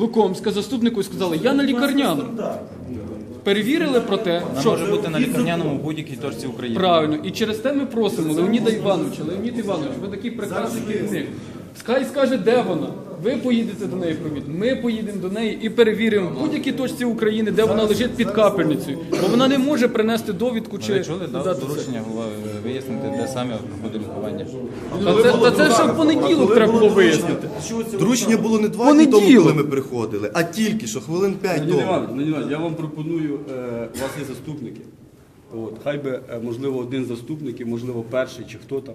Лукомська, заступнику і сказали, я на лікарняному. Перевірили про те, Вона що може бути на лікарняному в будь-якій точці України. правильно. І через те ми просимо Леоніда Івановича, Леонід Іванович, ви такий прекрасний керівник. Хай скаже, де вона. Ви поїдете до неї провід. Ми поїдемо до неї і перевіримо в будь-якій точці України, де вона лежить під капельницею. Бо вона не може принести довідку чи Ви чули, дав дати це. доручення голова вияснити, де саме проходить лікування. Та це, та це ще в понеділок треба було вияснити. Доручення було не два дні тому, Понеділок. коли ми приходили, а тільки що хвилин п'ять тому. Іванович, я вам пропоную, е, у вас є заступники. От, хай би, е, можливо, один з заступників, можливо, перший чи хто там,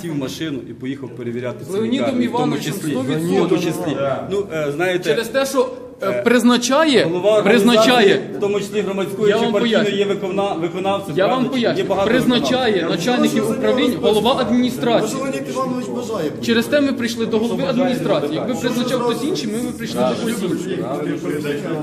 сів в машину і поїхав перевіряти ці Леонідом лікарні, в тому Івановичем числі. 100%. В тому числі. Ну, е, знаєте, Через те, що е, призначає, голова призначає. організації, в тому числі громадської Я чи вам партійної, поясню. є виконав, виконавцем. Я вам? Є поясню, багато призначає виконавців. начальників управлінь голова адміністрації. Може, Леонід Іванович бажає. Через те ми прийшли до голови адміністрації. Якби призначав хтось інший, ми б прийшли до когось іншого.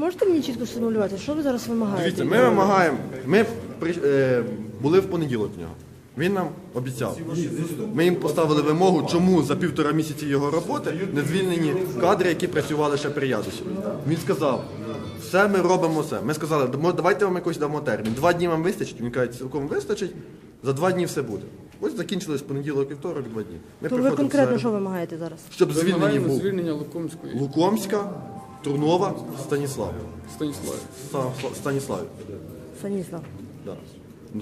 Можете мені чітко сформулювати, що ви зараз вимагаєте? Дивіться, ми вимагаємо. Ми при, е, були в понеділок в нього. Він нам обіцяв. Ми їм поставили вимогу, чому за півтора місяці його роботи не звільнені кадри, які працювали ще при Ядусі. Він сказав, все ми робимо все. Ми сказали, «Дамо- давайте вам якось дамо термін. Два дні вам вистачить. Він каже, цілком вистачить. За два дні все буде. Ось закінчились понеділок, вівторок, два дні. Ми То ви приходимо конкретно середу. що вимагаєте зараз? Щоб звільнені Вимагаємо був звільнення Лукомської Лукомська, Турнова, Станіслав. Станіславі. Ста- Станіслав. Станіслав. Да.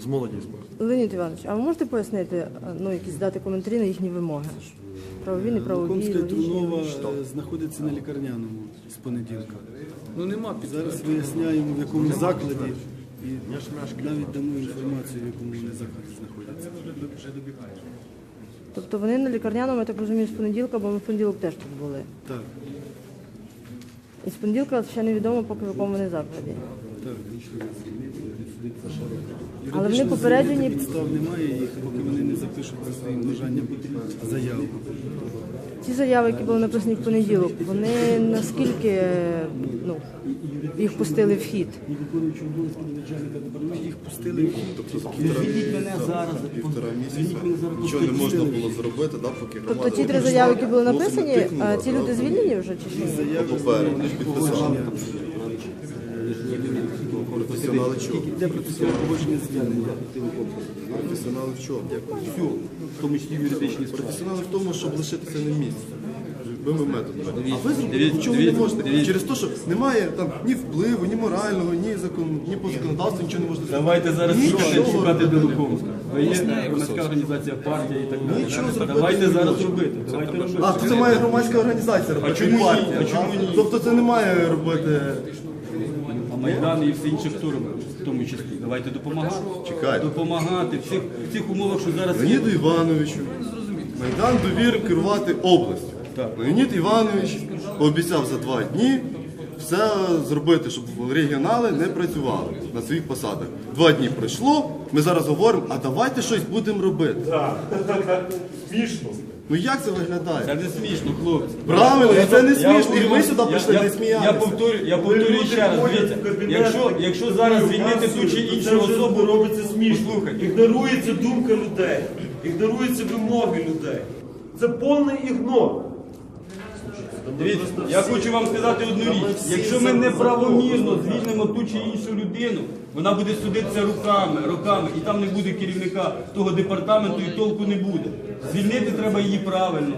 З молоді збору. Леонід Іванович, а ви можете пояснити, е, ну, якісь дати коментарі на їхні вимоги? Правові, неправові, Комська логічні? Трунова е, знаходиться на лікарняному з понеділка. Ну нема підтримки. Зараз виясняємо, в якому закладі, і навіть дамо інформацію, в якому вони закладі знаходяться. Тобто вони на лікарняному, я так розумію, з понеділка, бо ми в понеділок теж тут були. Так, І з понеділка ще невідомо, поки в якому вони закладі. Але вони попереджені- підстав немає їх, поки вони не запишуть за своїм бажанням заяву. Ті заяви, які були написані в понеділок, вони наскільки ну, їх пустили в хід? Їх пустили в хід. Звільніть мене зараз. Півтора місяця Звільніть мене зараз. нічого не можна було зробити, да, поки Тобто ті три заяви, які були написані, а ці люди звільнені вже чи що? папери, вони ж підписали. Професіонали чого? Для процесуального погодження звільнення. Професіонали в чому? Всю, в тому числі юридичні справи. Професіонали в тому, щоб лишитися на місці. Любими методами. А ви зробити нічого не можете. Через те, що немає там ні впливу, ні морального, ні закон, ні по законодавству, нічого не можна зробити. Давайте зараз Нічого шукати, шукати робити. Ви є громадська організація партія і так далі. Нічого зробити Давайте не зараз можна. робити. Давайте робити. А, то це має громадська організація робити. А чому ні? партія, А чому ні? Тобто це не має робити. Майдан і все інше хто робив, в тому числі. Давайте допомагати. Чекайте. Допомагати в цих, в цих умовах, що зараз є. Леоніду Івановичу Майдан довірив керувати областю. Леонід Іванович обіцяв за два дні все зробити, щоб регіонали не працювали на своїх посадах. Два дні пройшло, ми зараз говоримо, а давайте щось будемо робити. Смішно. Ну як це виглядає? Це не смішно, хлопці. Правильно, я, це не Я смішно. І ви ми сюди прийшли я- не Я повторю, я повторюю ще раз. Дивіться, якщо, якщо зараз звільнити ту чи іншу особу, робиться смішно. Ігнорується думка людей, ігноруються вимоги людей. Це повний ігнор. Дивіться, я хочу вам сказати одну річ. Якщо ми неправомірно звільнимо ту чи іншу людину, вона буде судитися руками, роками, і там не буде керівника того департаменту, і толку не буде. Звільнити треба її правильно.